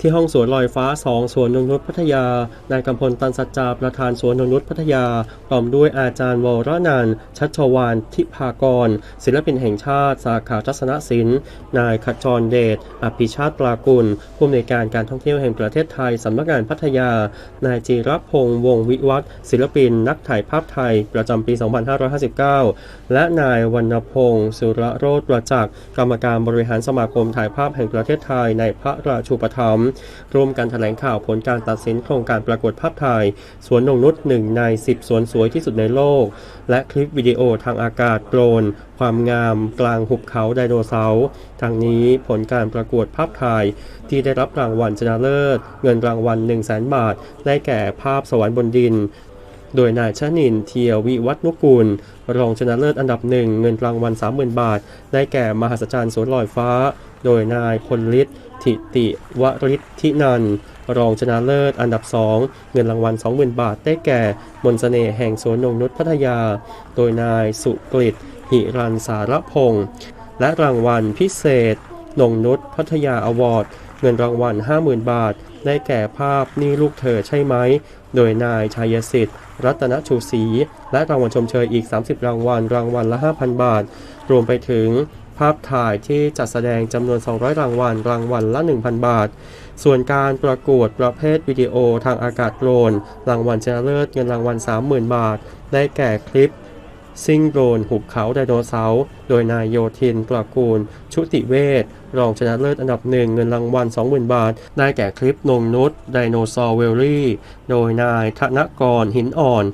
ที่ห้องสวนลอยฟ้า 2 สวนนงนุษย์พัทยา นายกำพลตันสัจจาประธานสวนนงนุษย์พัทยาพร้อมด้วยอาจารย์วรนันชัชวานทิพากร ศิลปินแห่งชาติ สาขาทัศนศิลป์ นายขจรเดช อภิชาติปรากุล ผู้อำนวยการการท่องเที่ยวแห่งประเทศไทยสำนักงานพัทยา นายจีรพงษ์วงศวิวัฒศิลปิน นักถ่ายภาพไทย ประจำปี 2559 และนายวรรณพงศ์สุรโรธประจักษ์ กรรมการบริหารสมาคมถ่ายภาพแห่งประเทศไทยในพระราชูปถัมภ์ร่วมกันแถลงข่าวผลการตัดสินโครงการประกวดภาพถ่าย สวนนงนุษหนึ่งใน 10 สวนสวยที่สุดในโลก และคลิปวิดีโอทางอากาศโดรนความงามกลางหุบเขาไดโนเสาร์ทางนี้ผลการประกวดภาพถ่าย ที่ได้รับรางวัลชนะเลิศ เงินรางวัล 1 0 0 0 0แบาท ได้แก่ภาพสวรรค์บนดิน โดยนายชนินเทียวิวัฒนุกูล รองชนะเลิศอันดับหนึ่งเงินรางวัล 30,000 บาท ได้แก่มหัศจรรย์สวนลอยฟ้า โดยนายพลฤทธิ์ทิติวริทธินันรองชนะเลิศอันดับ 2 เงินรางวัล 20,000 บาท ได้แก่ มนต์เสน่ห์แห่งสวนนงนุษพัทยา โดยนายสุกฤตหิรันสารพงศ์และรางวัลพิเศษ นงนุษพัทยาอวอร์ด เงินรางวัล 50,000 บาท ได้แก่ภาพนี่ลูกเธอใช่ไหม โดยนายชัยสิทธิ์ รัตนชูศรีและรางวัลชมเชยอีก 30 รางวัล รางวัลละ 5,000 บาท รวมไปถึงภาพถ่ายที่จัดแสดงจำนวน 200 รางวัล รางวัลละ 1,000 บาท ส่วนการประกวดประเภทวิดีโอทางอากาศโดรน รางวัลชนะเลิศเงินรางวัล 30,000 บาท ได้แก่คลิป ซิ่งโดรนหุบเขาไดโนเสาร์โดยนายโยธินตระกูล ชุติเวศรองชนะเลิศอันดับหนึ่งเงินรางวัล 20,000 บาท ได้แก่คลิปนงนุษไดโนเสาร์เวลลี่ โดยนายธนกรหินอ่อน